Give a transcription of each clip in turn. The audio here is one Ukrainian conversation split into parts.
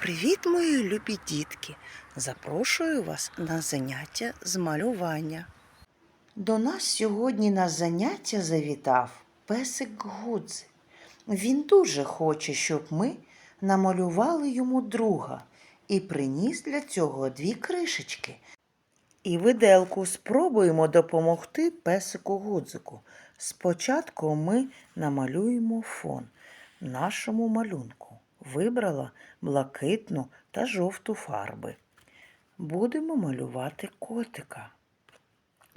Привіт, мої любі дітки! Запрошую вас на заняття з малювання. До нас сьогодні на заняття завітав песик Гудзи. Він дуже хоче, щоб ми намалювали йому друга і приніс для цього дві кришечки. І виделку спробуємо допомогти песику Гудзику. Спочатку ми намалюємо фон нашому малюнку. Вибрала блакитну та жовту фарби. Будемо малювати котика.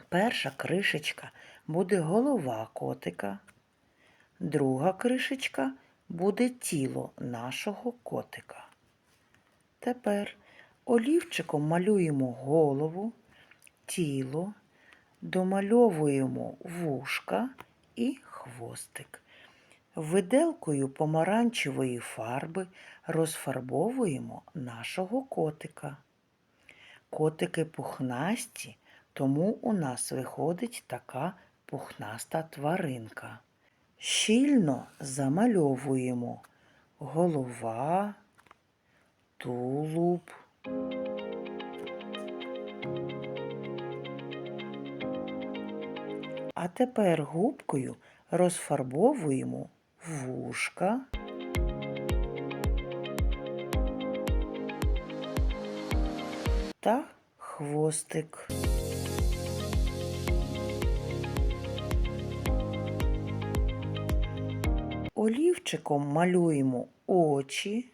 Перша кришечка буде голова котика. Друга кришечка буде тіло нашого котика. Тепер олівчиком малюємо голову, тіло, домальовуємо вушка і хвостик. Виделкою помаранчевої фарби розфарбовуємо нашого котика. Котики пухнасті, тому у нас виходить така пухнаста тваринка. Щільно замальовуємо голова, тулуб. А тепер губкою розфарбовуємо вушка. Та хвостик. Олівчиком малюємо очі.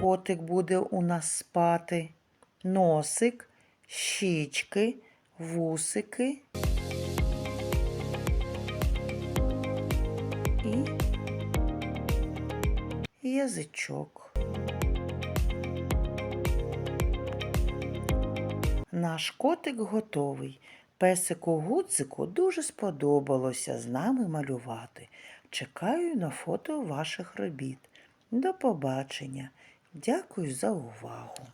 Котик буде у нас спати, носик, щічки, вусики. І язичок. Наш котик готовий. Песику Гудзику дуже сподобалося з нами малювати. Чекаю на фото ваших робіт. До побачення. Дякую за увагу.